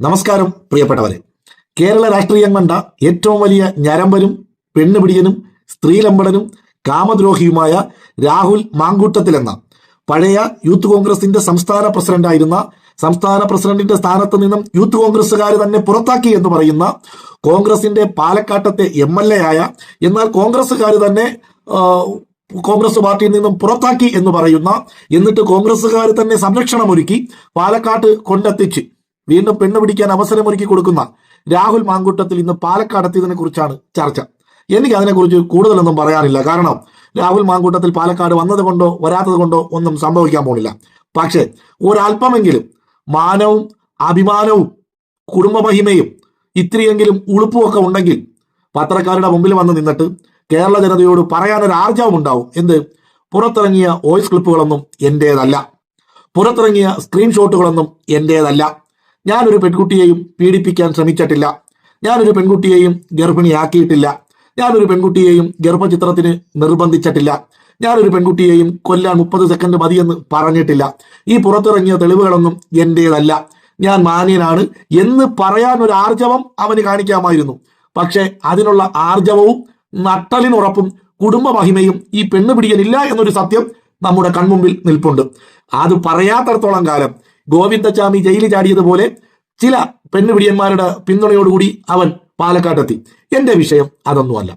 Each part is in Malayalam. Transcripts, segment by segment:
നമസ്കാരം പ്രിയപ്പെട്ടവരെ. കേരള രാഷ്ട്രീയം കണ്ട ഏറ്റവും വലിയ ഞരമ്പനും പെണ്ണുപിടിയനും സ്ത്രീലമ്പടനും കാമദ്രോഹിയുമായ രാഹുൽ മാങ്കൂട്ടത്തിൽ എന്ന പഴയ യൂത്ത് കോൺഗ്രസിന്റെ സംസ്ഥാന പ്രസിഡന്റായിരുന്ന സംസ്ഥാന പ്രസിഡന്റിന്റെ സ്ഥാനത്ത് നിന്നും യൂത്ത് കോൺഗ്രസ്സുകാർ തന്നെ പുറത്താക്കി എന്ന് പറയുന്ന കോൺഗ്രസിന്റെ പാലക്കാട്ടത്തെ എം എൽ എ ആയ എന്നാൽ കോൺഗ്രസ്സുകാർ തന്നെ കോൺഗ്രസ് പാർട്ടിയിൽ നിന്നും പുറത്താക്കി എന്ന് പറയുന്ന എന്നിട്ട് കോൺഗ്രസ്സുകാർ തന്നെ സംരക്ഷണമൊരുക്കി പാലക്കാട്ട് കൊണ്ടെത്തിച്ച്. വീണ്ടും പെണ്ണ് പിടിക്കാൻ അവസരമൊരുക്കി കൊടുക്കുന്ന രാഹുൽ മാങ്കൂട്ടത്തിൽ ഇന്ന് പാലക്കാട് എത്തിയതിനെ കുറിച്ചാണ് ചർച്ച. എനിക്ക് അതിനെക്കുറിച്ച് കൂടുതലൊന്നും പറയാനില്ല. കാരണം രാഹുൽ മാങ്കൂട്ടത്തിൽ പാലക്കാട് വന്നത് കൊണ്ടോ വരാത്തത് കൊണ്ടോ ഒന്നും സംഭവിക്കാൻ പോണില്ല. പക്ഷേ ഒരല്പമെങ്കിലും മാനവും അഭിമാനവും കുടുംബമഹിമയും ഇത്രയെങ്കിലും ഉളുപ്പുമൊക്കെ ഉണ്ടെങ്കിൽ പത്രക്കാരുടെ മുമ്പിൽ വന്ന് നിന്നിട്ട് കേരള ജനതയോട് പറയാനൊരു ആർജവം ഉണ്ടാവും എന്ത്? പുറത്തിറങ്ങിയ വോയിസ് ക്ലിപ്പുകളൊന്നും എന്റേതല്ല പുറത്തിറങ്ങിയ സ്ക്രീൻഷോട്ടുകളൊന്നും എന്റേതല്ല. ഞാനൊരു പെൺകുട്ടിയെയും പീഡിപ്പിക്കാൻ ശ്രമിച്ചിട്ടില്ല. ഞാനൊരു പെൺകുട്ടിയെയും ഗർഭിണിയാക്കിയിട്ടില്ല. ഞാനൊരു പെൺകുട്ടിയെയും ഗർഭചിത്രത്തിന് നിർബന്ധിച്ചിട്ടില്ല. ഞാനൊരു പെൺകുട്ടിയെയും കൊല്ലാൻ മുപ്പത് സെക്കൻഡ് മതിയെന്ന് പറഞ്ഞിട്ടില്ല. ഈ പുറത്തിറങ്ങിയ തെളിവുകളൊന്നും എന്റേതല്ല ഞാൻ മാന്യനാണ് എന്ന് പറയാൻ ഒരു ആർജവം അവന് കാണിക്കാമായിരുന്നു. പക്ഷെ അതിനുള്ള ആർജവവും നട്ടലിനുറപ്പും കുടുംബ മഹിമയും ഈ പെണ്ണുപിടിയനില്ല എന്നൊരു സത്യം നമ്മുടെ കൺമുമ്പിൽ നിൽപ്പുണ്ട്. അത് പറയാത്തടത്തോളം കാലം ഗോവിന്ദച്ചാമി ജയിലിൽ ചാടിയതുപോലെ ചില പെണ്ണുപിടിയന്മാരുടെ പിന്തുണയോടുകൂടി അവൻ പാലക്കാട്ടെത്തി. എന്റെ വിഷയം അതൊന്നുമല്ല.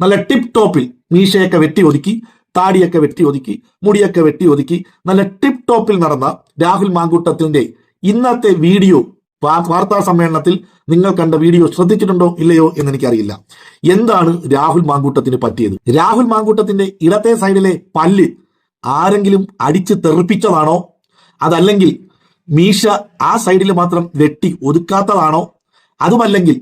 നല്ല ടിപ് ടോപ്പിൽ മീശയൊക്കെ വെട്ടി ഒതുക്കി താടിയൊക്കെ വെട്ടി ഒതുക്കി മുടിയൊക്കെ വെട്ടി ഒതുക്കി നല്ല ടിപ് ടോപ്പിൽ നടന്ന രാഹുൽ മാങ്കൂട്ടത്തിന്റെ ഇന്നത്തെ വീഡിയോ വാർത്താ സമ്മേളനത്തിൽ നിങ്ങൾ കണ്ട വീഡിയോ ശ്രദ്ധിച്ചിട്ടുണ്ടോ ഇല്ലയോ എന്ന് എനിക്കറിയില്ല എന്താണ് രാഹുൽ മാങ്കൂട്ടത്തിന് പറ്റിയത്? രാഹുൽ മാങ്കൂട്ടത്തിന്റെ ഇടത്തെ സൈഡിലെ പല്ല് ആരെങ്കിലും അടിച്ച് തെറിപ്പിച്ചതാണോ? അതല്ലെങ്കിൽ മീശ ആ സൈഡിൽ മാത്രം വെട്ടി ഒതുക്കാത്തതാണോ? അതുമല്ലെങ്കിൽ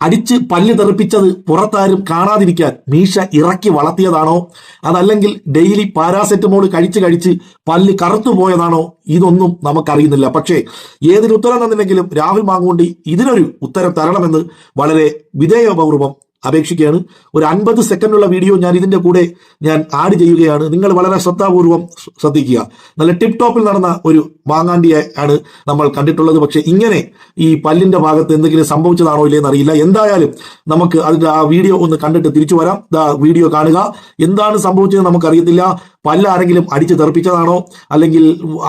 അടിച്ച് പല്ല് തെറിപ്പിച്ചത് പുറത്താരും കാണാതിരിക്കാൻ മീശ ഇറക്കി വളർത്തിയതാണോ? അതല്ലെങ്കിൽ ഡെയിലി പാരാസെറ്റമോൾ കഴിച്ച് കഴിച്ച് പല്ല് കറുത്തു പോയതാണോ? ഇതൊന്നും നമുക്കറിയുന്നില്ല. പക്ഷേ ഏതൊരു ഉത്തരം തന്നില്ലെങ്കിലും രാഹുൽ മാങ്കൂണ്ടി ഇതിനൊരു ഉത്തരം തരണമെന്ന് വളരെ വിധേയപൂർവം അപേക്ഷിക്കുകയാണ്. ഒരു അൻപത് സെക്കൻഡുള്ള വീഡിയോ ഞാൻ ഇതിന്റെ കൂടെ ഞാൻ ആഡ് ചെയ്യുകയാണ്. നിങ്ങൾ വളരെ ശ്രദ്ധാപൂർവം ശ്രദ്ധിക്കുക. നല്ല ടിപ് ടോപ്പിൽ നടന്ന ഒരു മാങ്ങാണ്ടിയെ ആണ് നമ്മൾ കണ്ടിട്ടുള്ളത്. പക്ഷെ ഇങ്ങനെ ഈ പല്ലിന്റെ ഭാഗത്ത് എന്തെങ്കിലും സംഭവിച്ചതാണോ ഇല്ലയെന്ന് അറിയില്ല. എന്തായാലും നമുക്ക് അതിന്റെ ആ വീഡിയോ ഒന്ന് കണ്ടിട്ട് തിരിച്ചു വരാം. വീഡിയോ കാണുക. എന്താണ് സംഭവിച്ചത് നമുക്കറിയത്തില്ല. പല്ല് ആരെങ്കിലും അടിച്ച് തെറിപ്പിച്ചതാണോ? അല്ലെങ്കിൽ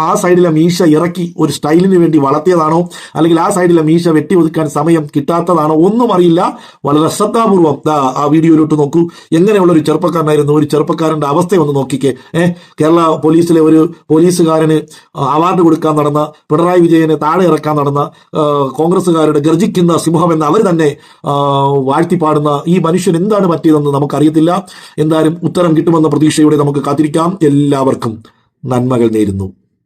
ആ സൈഡിലെ മീശ ഇറക്കി ഒരു സ്റ്റൈലിന് വേണ്ടി വളർത്തിയതാണോ? അല്ലെങ്കിൽ ആ സൈഡിലെ മീശ വെട്ടി ഒതുക്കാൻ സമയം കിട്ടാത്തതാണോ? ഒന്നും അറിയില്ല. വളരെ ശ്രദ്ധാപൂർവം ആ വീഡിയോയിലോട്ട് നോക്കൂ. എങ്ങനെയുള്ള ഒരു ചെറുപ്പക്കാരനായിരുന്നു? ഒരു ചെറുപ്പക്കാരന്റെ അവസ്ഥ ഒന്ന് നോക്കിക്കേ. ഏഹ് കേരള പോലീസിലെ ഒരു പോലീസുകാരന് അവാർഡ് കൊടുക്കാൻ നടന്ന പിണറായി വിജയനെ താഴെ ഇറക്കാൻ നടന്ന കോൺഗ്രസ്സുകാരുടെ ഗർജിക്കുന്ന സിംഹം എന്ന് അവർ തന്നെ വാഴ്ത്തിപ്പാടുന്ന ഈ മനുഷ്യൻ എന്താണ് പറ്റിയതെന്ന് നമുക്കറിയത്തില്ല. എന്തായാലും ഉത്തരം കിട്ടുമെന്ന പ്രതീക്ഷയോടെ നമുക്ക് കാത്തിരിക്കാം. എല്ലാവർക്കും നന്മകൾ നേരുന്നു.